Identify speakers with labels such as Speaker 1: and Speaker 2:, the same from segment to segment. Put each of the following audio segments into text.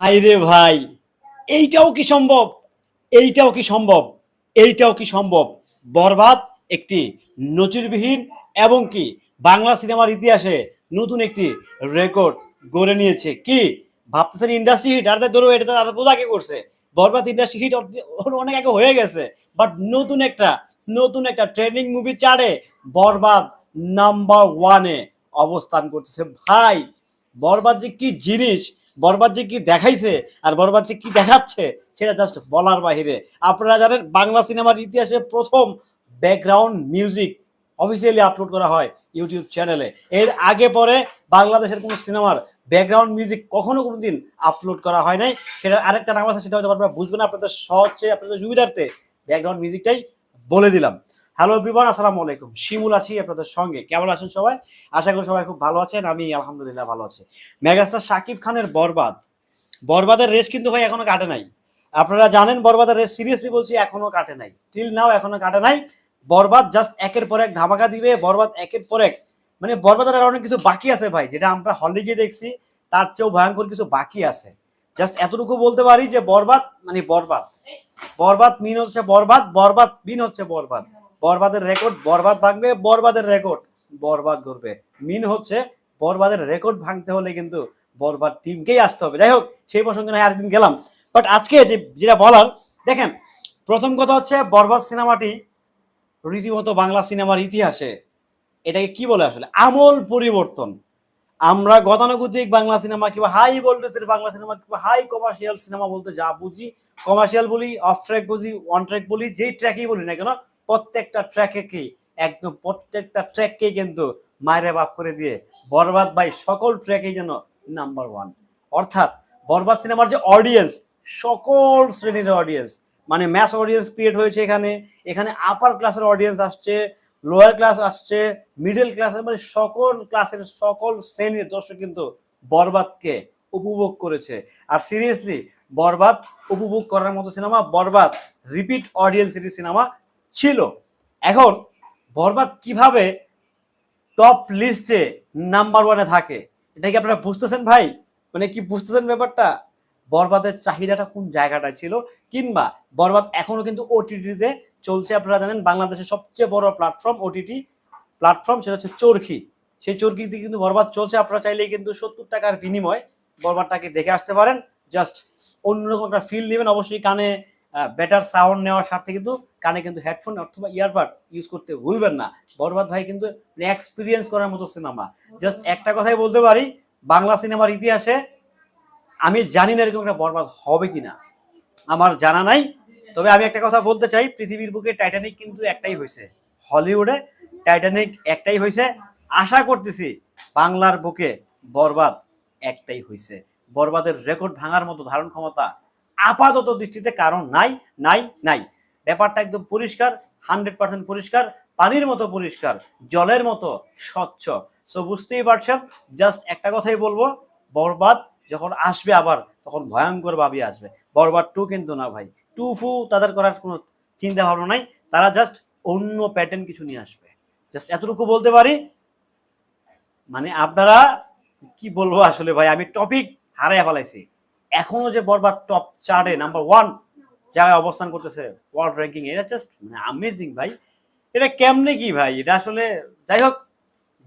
Speaker 1: আইরে ভাই, এইটাও কি সম্ভব? এইটাও কি সম্ভব? এইটাও কি সম্ভব? বরবাদ, একটি নজিরবিহীন এবং কি বাংলা সিনেমার ইতিহাসে নতুন একটি রেকর্ড গড়ে নিয়েছে। কি? ভাবতেছেন ইন্ডাস্ট্রি হিট আর ধরো এটা তো আর বোঝা আগে করছে। বরবাদ ইন্ডাস্ট্রি হিট অনেক আগে হয়ে গেছে। বাট নতুন একটা নতুন একটা ট্রেন্ডিং মুভি চারে বরবাদ নাম্বার ওয়ানে অবস্থান করতেছে। ভাই, বরবাদ যে কি জিনিস বরবাদ যে কি দেখাইছে আর বরবাদ যে কি দেখাচ্ছে সেটা জাস্ট বলার বাহিরে। আপনারা জানেন, বাংলা সিনেমার ইতিহাসে প্রথম ব্যাকগ্রাউন্ড মিউজিক অফিসিয়ালি আপলোড করা হয় ইউটিউব চ্যানেলে এর আগে পরে বাংলাদেশের কোনো সিনেমার ব্যাকগ্রাউন্ড মিউজিক কখনো কোনো দিন আপলোড করা হয় নাই। সেটা আরেকটা নাম আছে, সেটা হয়তো আপনারা বুঝবেন আপনাদের সহজে, আপনাদের সুবিধার্থে ব্যাকগ্রাউন্ড মিউজিকটাই বলে দিলাম। হ্যালো এভরিওয়ান আসসালামু আলাইকুম। শিমুল আছি আপনাদের সঙ্গে। কেমন আছেন সবাই? আশা করি সবাই খুব ভালো আছেন। আমি আলহামদুলিল্লাহ ভালো আছি। মেগাস্টার শাকিব খানের বরবাদ। বরবাদের রেস কিন্তু ভাই এখনও কাটে নাই। আপনারা জানেন বরবাদের রেস সিরিয়াসলি বলছি, এখনও কাটে নাই। টিল নাও এখনও কাটে নাই। বরবাদ জাস্ট একের পর এক ধামাকা দিবে। বরবাদ একের পর এক মানে বরবাদের আর অনেক কিছু বাকি আছে ভাই, যেটা আমরা হলে গিয়ে দেখছি। তার চেয়েও ভয়ঙ্কর কিছু বাকি আছে। জাস্ট এতটুকু বলতে পারি যে বরবাদ মানে বরবাদ। বরবাদ মিন হচ্ছে বরবাদ। বরবাদ মিন হচ্ছে বরবাদ। বরবাদের রেকর্ড বরবাদ ভাঙবে, বরবাদের রেকর্ড বরবাদ করবে মিন হচ্ছে বরবাদের রেকর্ড ভাঙতে হলে কিন্তু বরবাদ টিমকেই আসতে হবে। যাই হোক, সেই প্রসঙ্গে নয়, আরেকদিন গেলাম। বাট আজকে যে, যেটা বলার, দেখেন, প্রথম কথা হচ্ছে বরবাদ সিনেমাটি রীতিমতো বাংলা সিনেমার ইতিহাসে এটাকে কি বলে আসলে? আমল পরিবর্তন। আমরা গতানুগতিক বাংলা সিনেমা কিংবা হাই ভোল্টেজের বাংলা সিনেমা কিংবা হাই কমার্শিয়াল সিনেমা বলতে যা বুঝি কমার্শিয়াল বলি অফ ট্র্যাক বুঝি অন ট্র্যাক বলি, যেই ট্র্যাকই বলি না কেন প্রত্যেকটা ট্র্যাকে কি, একদম প্রত্যেকটা ট্র্যাককে কিন্তু মায়েরে বাপ করে দিয়ে বরবাদ বাই সকল ট্র্যাকেই যেন নাম্বার ওয়ান অর্থাৎ বরবাদ সিনেমার যে অডিয়েন্স সকল শ্রেণির অডিয়েন্স মানে ম্যাস অডিয়েন্স ক্রিয়েট হয়েছে এখানে। এখানে আপার ক্লাসের অডিয়েন্স আসছে লোয়ার ক্লাস আসছে মিডল ক্লাসের মানে সকল ক্লাসের সকল শ্রেণির দর্শক কিন্তু বরবাদকে উপভোগ করেছে। আর সিরিয়াসলি বরবাদ উপভোগ করার মতো সিনেমা, বরবাদ রিপিট অডিয়েন্সেরই সিনেমা ছিল। এখন বরবাদ কীভাবে টপ লিস্টে নাম্বার ওয়ানে থাকে? এটা কি আপনারা বুঝতেছেন ভাই? মানে কি বুঝতেছেন ব্যাপারটা? বরবাদের চাহিদাটা কোন জায়গাটায় ছিল? কিংবা বরবাদ এখনও কিন্তু ওটিটিতে চলছে, আপনারা জানেন বাংলাদেশের সবচেয়ে বড় প্ল্যাটফর্ম ওটিটি প্ল্যাটফর্ম সেটা হচ্ছে চরকি। সেই চরকিতে কিন্তু বরবাদ চলছে, আপনারা চাইলেই কিন্তু সত্তর টাকার বিনিময় বরবাদটাকে দেখে আসতে পারেন। জাস্ট অন্যরকম একটা ফিল নেবেন, অবশ্যই কানে বেটার সাউন্ড নেওয়ার স্বার্থে কিন্তু কানে কিন্তু হেডফোন অথবা ইয়ারবাড ইউজ করতে ভুলবেন না। বরবাদ ভাই কিন্তু এক্সপিরিয়েন্স করার মতো সিনেমা জাস্ট একটা কথাই বলতে পারি, বাংলা সিনেমার ইতিহাসে আমি জানি না এরকম একটা বরবাদ হবে কিনা। আমার জানা নাই, তবে আমি একটা কথা বলতে চাই, পৃথিবীর বুকে টাইটানিক কিন্তু একটাই হয়েছে। হলিউডে টাইটানিক একটাই হয়েছে। আশা করতেছি বাংলার বুকে বরবাদ একটাই হয়েছে। বরবাদের রেকর্ড ভাঙার মতো ধারণ ক্ষমতা আপাতত দৃষ্টিতে কারণ নাই নাই নাই। ব্যাপারটা একদম পরিষ্কার, হান্ড্রেড পার্সেন্ট পরিষ্কার, পানির মতো পরিষ্কার, জলের মতো স্বচ্ছ। সো বুঝতেই পারছেন জাস্ট একটা কথাই বলব, বরবাদ যখন আসবে আবার, তখন ভয়ঙ্কর ভাবে আসবে। বরবাদ টু কিন্তু না ভাই, টু ফু তাদের করার কোনো চিন্তা ভাবনা নাই, তারা জাস্ট অন্য প্যাটার্ন কিছু নিয়ে আসবে। জাস্ট এতটুকু বলতে পারি মানে আপনারা কি বলব আসলে ভাই, আমি টপিক হারাই ফেলাইছি। এখনও যে বরবাদ টপ চার্টে নাম্বার ওয়ান জায়গায় অবস্থান করতেছে ওয়ার্ল্ড র্যাঙ্কিং এটা জাস্ট মানে আমেজিং ভাই। এটা কেমনে কি ভাই? এটা আসলে যাই হোক,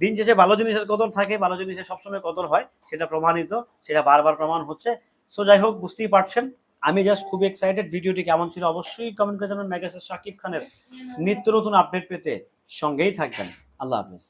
Speaker 1: দিন শেষে ভালো জিনিসের কদর থাকে, ভালো জিনিসের সবসময় কদর হয়, সেটা প্রমাণিত, সেটা বারবার প্রমাণ হচ্ছে। সো যাই হোক, বুঝতেই পারছেন। আমি জাস্ট খুবই এক্সাইটেড ভিডিওটি কেমন ছিল অবশ্যই কমেন্ট করে জানাবেন। মেগাস্টার শাকিব খানের নিত্য নতুন আপডেট পেতে সঙ্গেই থাকবেন। আল্লাহ হাফিজ।